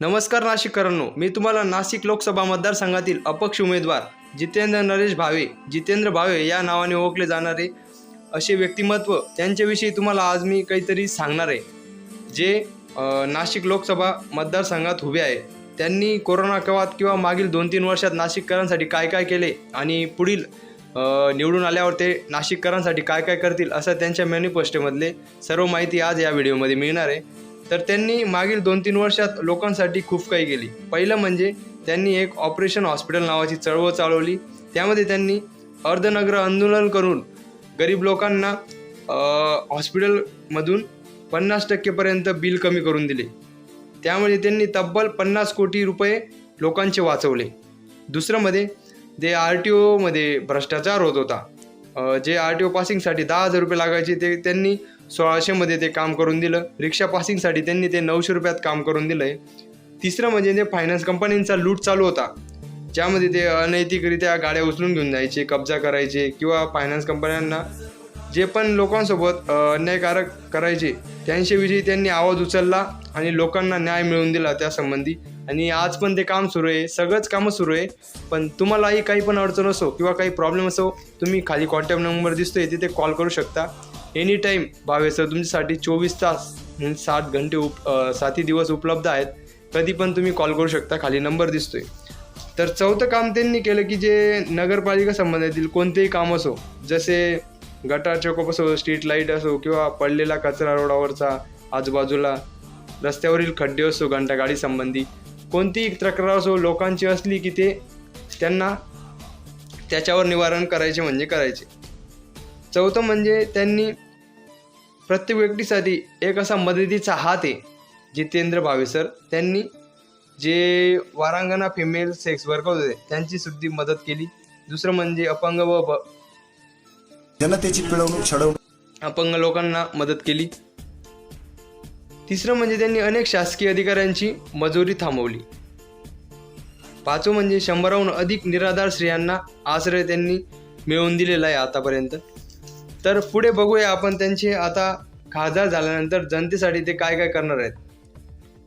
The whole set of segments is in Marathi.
नमस्कार नाशिककरांनो मी तुम्हाला नाशिक लोकसभा मतदारसंघातील अपक्ष उमेदवार जितेंद्र नरेश भावे जितेंद्र भावे या नावाने ओळखले जाणारे असे व्यक्तिमत्व त्यांच्याविषयी तुम्हाला आज मी काहीतरी सांगणार आहे. जे नाशिक लोकसभा मतदारसंघात उभे आहे त्यांनी कोरोना काळात किंवा मागील दोन तीन वर्षात नाशिककरांसाठी काय काय केले आणि पुढील निवडून आल्यावर ते नाशिककरांसाठी काय काय करतील असं त्यांच्या मॅनिफेस्टोमधले सर्व माहिती आज या व्हिडिओमध्ये मिळणार आहे. तर त्यांनी मागील दोन तीन वर्षात लोकांसाठी खूप काही केली. पहिलं म्हणजे त्यांनी एक ऑपरेशन हॉस्पिटल नावाची चळवळ चालवली. त्यामध्ये त्यांनी अर्धनगर आंदोलन करून गरीब लोकांना हॉस्पिटलमधून पन्नास टक्केपर्यंत बिल कमी करून दिले. त्यामध्ये त्यांनी तब्बल पन्नास कोटी रुपये लोकांचे वाचवले. दुसरं मध्ये जे आर टी ओमध्ये भ्रष्टाचार होत होता जे आर टी ओ पासिंगसाठी दहा हजार रुपये लागायचे ते त्यांनी सोळाशेमध्ये ते काम करून दिलं. रिक्षा पासिंगसाठी त्यांनी ते नऊशे रुपयात काम करून दिलं आहे तिसरं म्हणजे ते फायनान्स कंपन्यांचा लूट चालू होता. ज्यामध्ये ते अनैतिकरित्या गाड्या उचलून घेऊन जायचे कब्जा करायचे किंवा फायनान्स कंपन्यांना जे पण लोकांसोबत अन्यायकारक करायचे त्यांच्याविषयी त्यांनी आवाज उचलला आणि लोकांना न्याय मिळवून दिला त्यासंबंधी. आणि आज पण ते काम सुरू आहे. सगळंच कामं सुरू आहे. पण तुम्हालाही काही पण अडचण असो किंवा काही प्रॉब्लेम असो तुम्ही खाली कॉन्टॅक्ट नंबर दिसतोय तिथे कॉल करू शकता. एनी टाईम भावे सर तुमच्यासाठी चोवीस तास म्हणजे सात घंटे उप अ, सातही दिवस उपलब्ध आहेत. कधी पण तुम्ही कॉल करू शकता. खाली नंबर दिसतोय. तर चौथं काम त्यांनी केलं की जे नगरपालिका संबंधातील कोणतेही काम असो जसे गटार चौकप असो स्ट्रीट लाइट असो किंवा पडलेला कचरा रोडावरचा आजूबाजूला रस्त्यावरील खड्डे असो घंटागाडी संबंधी कोणतीही तक्रार असो लोकांची असली की ते त्यांना त्याच्यावर निवारण करायचे म्हणजे करायचे. चौथं म्हणजे त्यांनी प्रत्येक व्यक्तीसाठी एक असा मदतीचा हात आहे जितेंद्र भावे सर. त्यांनी जे वारांगणा फिमेल सेक्स वर्कर होते त्यांची सुद्धा मदत केली. दुसरं म्हणजे अपंग व जनतेची पिळवणूक छळवणूक. अपंग लोकांना मदत केली. तिसरं म्हणजे त्यांनी अनेक शासकीय अधिकाऱ्यांची मजुरी थांबवली. पाचवं म्हणजे शंभराहून अधिक निराधार स्त्रियांना आश्रय त्यांनी मिळवून दिलेला आहे आतापर्यंत. तर पुढे बघूया आपण त्यांचे आता खासदार झाल्यानंतर जनतेसाठी ते काय काय करणार आहेत.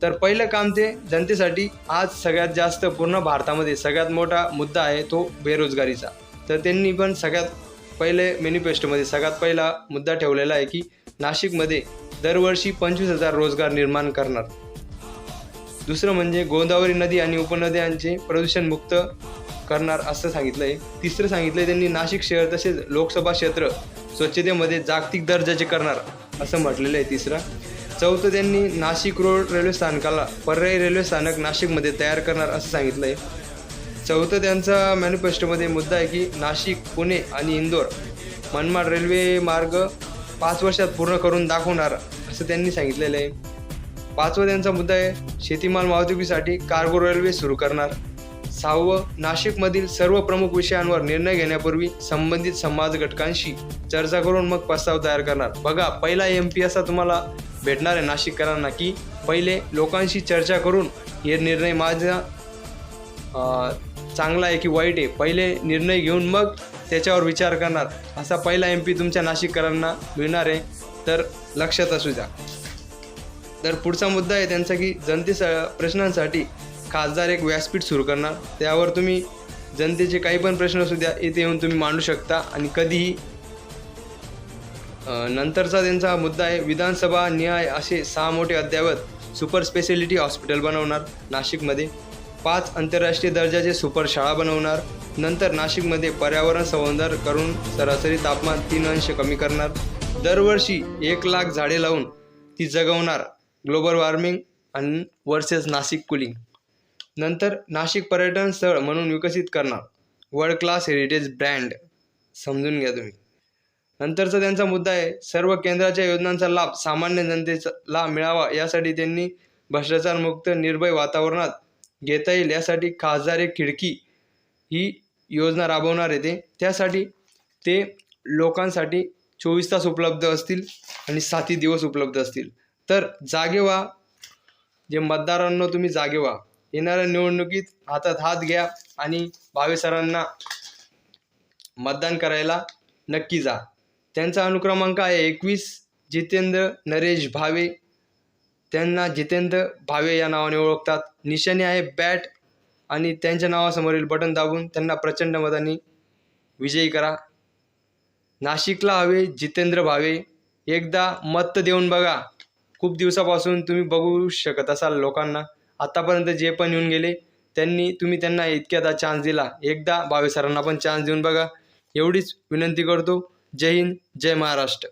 तर पहिलं काम ते जनतेसाठी आज सगळ्यात जास्त पूर्ण भारतामध्ये सगळ्यात मोठा मुद्दा आहे तो बेरोजगारीचा. तर त्यांनी पण सगळ्यात पहिले मॅनिफेस्टोमध्ये सगळ्यात पहिला मुद्दा ठेवलेला आहे की नाशिकमध्ये दरवर्षी पंचवीस हजार रोजगार निर्माण करणार. दुसरं म्हणजे गोदावरी नदी आणि उपनद्यांचे प्रदूषणमुक्त करणार असं सांगितलं आहे तिसरं सांगितलं आहे त्यांनी नाशिक शहर तसेच लोकसभा क्षेत्र स्वच्छतेमध्ये जागतिक दर्जाचे करणार असं म्हटलेलं आहे तिसरा. चौथं त्यांनी नाशिक रोड रेल्वे स्थानकाला पर्यायी रेल्वे स्थानक नाशिकमध्ये तयार करणार असं सांगितलं आहे. चौथं त्यांचा मॅनिफेस्टोमध्ये मुद्दा आहे की नाशिक पुणे आणि इंदोर मनमाड रेल्वे मार्ग पाच वर्षात पूर्ण करून दाखवणार असं त्यांनी सांगितलेलं आहे. पाचवा त्यांचा मुद्दा आहे शेतीमाल वाहतुकीसाठी कार्गो रेल्वे सुरू करणार. सहावं नाशिकमधील सर्व प्रमुख विषयांवर निर्णय घेण्यापूर्वी संबंधित समाज घटकांशी चर्चा करून मग प्रस्ताव तयार करणार. बघा पहिला एम पी असा तुम्हाला भेटणार आहे नाशिककरांना की पहिले लोकांशी चर्चा करून हे निर्णय माझा चांगला आहे की वाईट आहे पहिले निर्णय घेऊन मग त्याच्यावर विचार करणार. असा पहिला एम पी तुमच्या नाशिककरांना मिळणार आहे तर लक्षात असू द्या. तर पुढचा मुद्दा आहे त्यांचा की जनतेच्या प्रश्नांसाठी खासदार एक व्यासपीठ सुरू करणार. त्यावर तुम्ही जनतेचे काही पण प्रश्न असू द्या इथे येऊन तुम्ही मांडू शकता. आणि कधीही नंतरचा त्यांचा मुद्दा आहे विधानसभा न्याय असे सहा मोठे अद्ययावत सुपर स्पेशालिटी हॉस्पिटल बनवणार नाशिकमध्ये. पाच आंतरराष्ट्रीय दर्जाचे सुपर शाळा बनवणार. नंतर नाशिकमध्ये पर्यावरण संवर्धन करून सरासरी तापमान तीन अंश कमी करणार. दरवर्षी एक लाख झाडे लावून ती जगवणार. ग्लोबल वॉर्मिंग आणि वर्सेस नाशिक कुलिंग. नंतर नाशिक पर्यटन स्थळ म्हणून विकसित करणार. वर्ल्ड क्लास हेरिटेज ब्रँड समजून घ्या तुम्ही. नंतरचा त्यांचा मुद्दा आहे सर्व केंद्राच्या योजनांचा लाभ सामान्य जनतेला मिळावा यासाठी त्यांनी भ्रष्टाचारमुक्त निर्भय वातावरणात घेता येईल यासाठी खासदार एक खिडकी ही योजना राबवणार येते त्यासाठी ते लोकांसाठी चोवीस तास उपलब्ध असतील आणि साती दिवस उपलब्ध असतील. तर जागे व्हा. जे मतदारांना तुम्ही जागे व्हा. येणाऱ्या निवडणुकीत हातात हात घ्या आणि भावे सरांना मतदान करायला नक्की जा. त्यांचा अनुक्रमांक आहे एकवीस जितेंद्र नरेश भावे. त्यांना जितेंद्र भावे या नावाने ओळखतात. निशाणी आहे बॅट आणि त्यांच्या नावासमोरील बटन दाबून त्यांना प्रचंड मतांनी विजयी करा. नाशिकला हवे जितेंद्र भावे. एकदा मत देऊन बघा. खूप दिवसापासून तुम्ही बघू शकत असाल लोकांना. आतापर्यंत जे पण येऊन गेले त्यांनी तुम्ही त्यांना इतक्यादा चान्स दिला. एकदा बावीस सरांना पण चान्स देऊन बघा. एवढीच विनंती करतो. जय हिंद जय महाराष्ट्र.